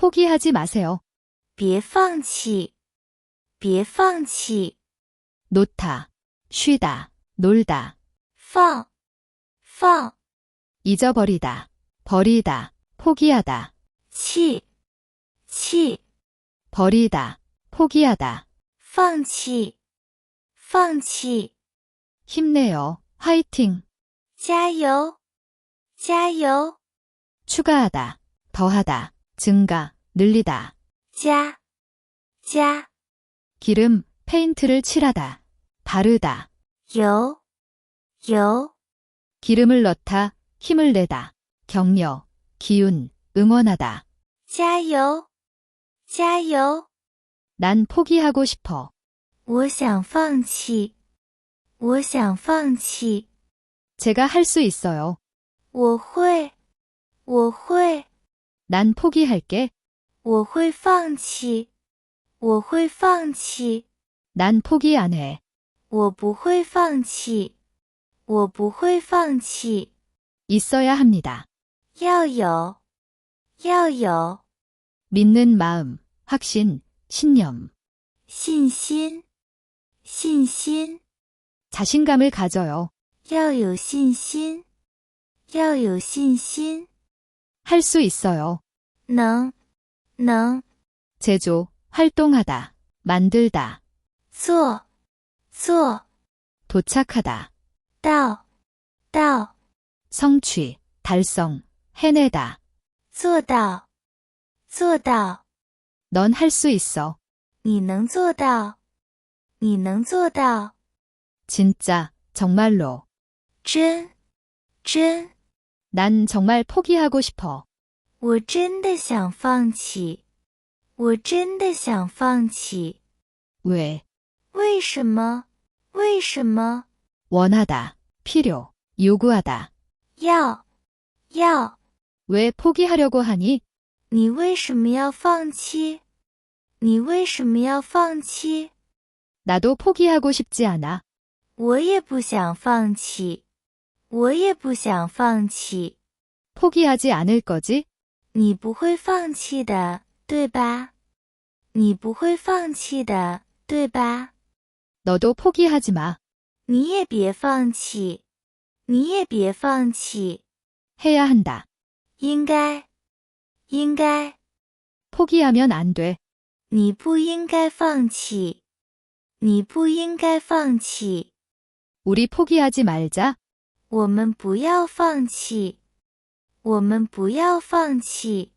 포기하지 마세요. 别放弃，别放弃， 놓다, 쉬다, 놀다, 放，放 잊어버리다, 버리다, 포기하다, 弃，弃， 버리다, 포기하다, 放弃，放弃， 힘내요, 화이팅, 加油，加油， 추가하다, 더하다, 증가, 늘리다, 加，加 기름, 페인트를 칠하다, 바르다, 油，油 기름을 넣다, 힘을 내다, 격려, 기운, 응원하다. 加油，加油！ 난 포기하고 싶어. 我想放弃，我想放弃， 제가 할 수 있어요. 我会，我会， 난 포기할게. 我会放弃，我会放弃， 난 포기 안 해. 我不会放弃，我不会放弃， 있어야 합니다. 要有，要有 믿는 마음, 확신, 신념, 信心，信心 자신감을 가져요. 要有信心，要有信心， 할 수 있어요. 能，能 제조, 활동하다, 만들다, 做，做 도착하다, 到，到 성취, 달성, 해내다. 做到，做到， 넌 할 수 있어. 你能做到，你能做到， 진짜, 정말로. 真，真， 난 정말 포기하고 싶어. 我真的想放弃，我真的想放弃， 왜? 为什么？为什么？ 원하다, 필요, 요구하다. 要，要， 왜 포기하려고 하니? 你为什么要放弃？你为什么要放弃？ 나도 포기하고 싶지 않아. 我也不想放弃， 我也不想放弃。 포기하지 않을 거지? 你不会放弃的，对吧？你不会放弃的，对吧？ 너도 포기하지 마. 你也别放弃，你也别放弃， 해야 한다. 应该，应该， 포기하면 안 돼. 你不应该放弃，你不应该放弃， 우리 포기하지 말자. 我们不要放弃，我们不要放弃。